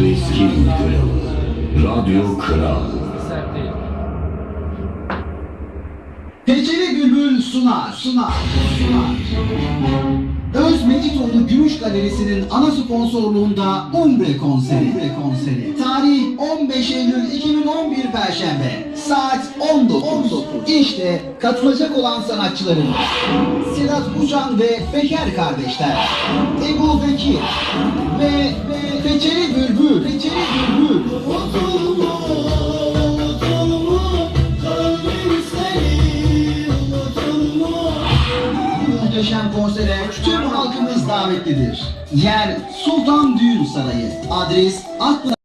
Reskin Kralı Radyo Kral. Peçeli Bülbül sunar, sunar, sunar. Mecitoğlu Gümüş Galerisi'nin ana sponsorluğunda Umbre konseri. Umbre konseri. Tarih 15 Eylül 2011 Perşembe. Saat 19. 19. İşte katılacak olan sanatçılarımız. Sedat Uçan ve Peker kardeşler. Ebu Bekir ve, ve Peçeli Bülbül. Peçeli Bülbül. Muhteşem konsere tüm halkımız davetlidir. Yer Sultan Düğün Sarayı. Adres Akpınar